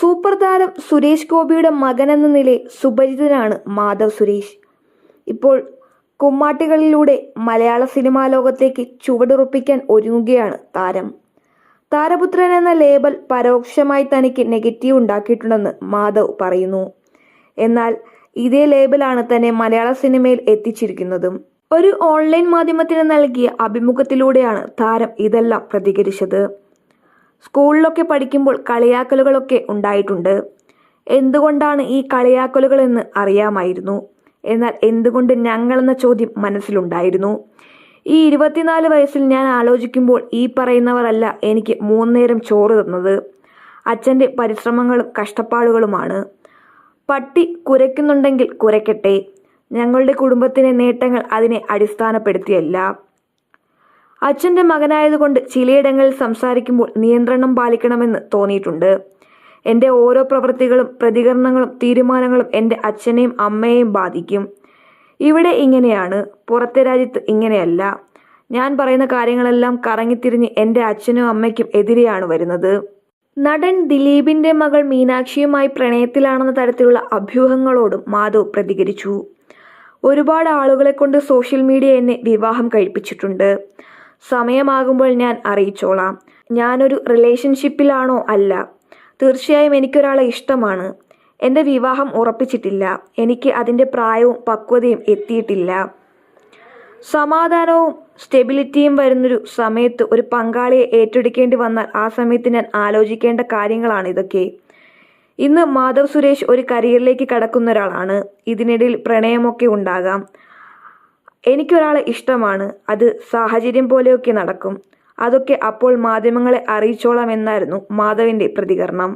Super താരം സുരേഷ് ഗോപിയുടെ മകനെന്ന നിലയിൽ സുപരിചിതനാണ് മാധവ് സുരേഷ്. ഇപ്പോൾ കുമ്മാട്ടികളിലൂടെ മലയാള സിനിമാ ലോകത്തേക്ക് ചുവടുറപ്പിക്കാൻ ഒരുങ്ങുകയാണ് താരം. താരപുത്രൻ എന്ന ലേബൽ പരോക്ഷമായി തനിക്ക് നെഗറ്റീവ് ഉണ്ടാക്കിയിട്ടുണ്ടെന്ന് മാധവ് പറയുന്നു. എന്നാൽ ഇതേ ലേബലാണ് തന്നെ മലയാള സിനിമയിൽ എത്തിച്ചിരിക്കുന്നതും. ഒരു ഓൺലൈൻ മാധ്യമത്തിന് നൽകിയ അഭിമുഖത്തിലൂടെയാണ് താരം ഇതെല്ലാം പ്രതികരിച്ചത്. സ്കൂളിലൊക്കെ പഠിക്കുമ്പോൾ കളിയാക്കലുകളൊക്കെ ഉണ്ടായിട്ടുണ്ട്. എന്തുകൊണ്ടാണ് ഈ കളിയാക്കലുകൾ എന്ന് അറിയാമായിരുന്നു. എന്നാൽ എന്തുകൊണ്ട് ഞങ്ങളെന്ന ചോദ്യം മനസ്സിലുണ്ടായിരുന്നു. ഈ ഇരുപത്തിനാല് വയസ്സിൽ ഞാൻ ആലോചിക്കുമ്പോൾ ഈ പറയുന്നവരല്ല എനിക്ക് മൂന്നേരം ചോറ് തന്നത്. അച്ഛന്റെ പരിശ്രമങ്ങളും കഷ്ടപ്പാടുകളുമാണ്. പട്ടി കുരയ്ക്കുന്നുണ്ടെങ്കിൽ കുരയ്ക്കട്ടെ. ഞങ്ങളുടെ കുടുംബത്തിലെ നേട്ടങ്ങൾ അതിനെ അടിസ്ഥാനപ്പെടുത്തിയല്ല. അച്ഛന്റെ മകനായതുകൊണ്ട് ചിലയിടങ്ങളിൽ സംസാരിക്കുമ്പോൾ നിയന്ത്രണം പാലിക്കണമെന്ന് തോന്നിയിട്ടുണ്ട്. എന്റെ ഓരോ പ്രവൃത്തികളും പ്രതികരണങ്ങളും തീരുമാനങ്ങളും എന്റെ അച്ഛനെയും അമ്മയെയും ബാധിക്കും. ഇവിടെ ഇങ്ങനെയാണ് പുറത്തെ രാജ്യത്ത് ഇങ്ങനെയല്ല. ഞാൻ പറയുന്ന കാര്യങ്ങളെല്ലാം കറങ്ങിത്തിരിഞ്ഞ് എന്റെ അച്ഛനും അമ്മയ്ക്കും എതിരെയാണ് വരുന്നത്. നടൻ ദിലീപിന്റെ മകൾ മീനാക്ഷിയുമായി പ്രണയത്തിലാണെന്ന തരത്തിലുള്ള അഭ്യൂഹങ്ങളോടും മാധവ് പ്രതികരിച്ചു. ഒരുപാട് ആളുകളെ കൊണ്ട് സോഷ്യൽ മീഡിയ എന്നെ വിവാഹം കഴിപ്പിച്ചിട്ടുണ്ട്. സമയമാകുമ്പോൾ ഞാൻ അറിയിച്ചോളാം. ഞാനൊരു റിലേഷൻഷിപ്പിലാണോ അല്ല. തീർച്ചയായും എനിക്കൊരാളെ ഇഷ്ടമാണ്. എന്റെ വിവാഹം ഉറപ്പിച്ചിട്ടില്ല. എനിക്ക് അതിന്റെ പ്രായവും പക്വതയും എത്തിയിട്ടില്ല. സമാധാനവും സ്റ്റെബിലിറ്റിയും വരുന്നൊരു സമയത്ത് ഒരു പങ്കാളിയെ ഏറ്റെടുക്കേണ്ടി വന്നാൽ ആ സമയത്ത് ഞാൻ ആലോചിക്കേണ്ട കാര്യങ്ങളാണ് ഇതൊക്കെ. ഇന്ന് മാധവ് സുരേഷ് ഒരു കരിയറിലേക്ക് കടക്കുന്ന ഒരാളാണ് ഇതിനിടയിൽ പ്രണയമൊക്കെ ഉണ്ടാകാം. എനിക്കൊരാളെ ഇഷ്ടമാണ്. അത് സാഹചര്യം പോലെയൊക്കെ നടക്കും. അതൊക്കെ അപ്പോൾ മാധ്യമങ്ങളെ അറിയിച്ചോളാം എന്നായിരുന്നു മാധവിന്റെ പ്രതികരണം.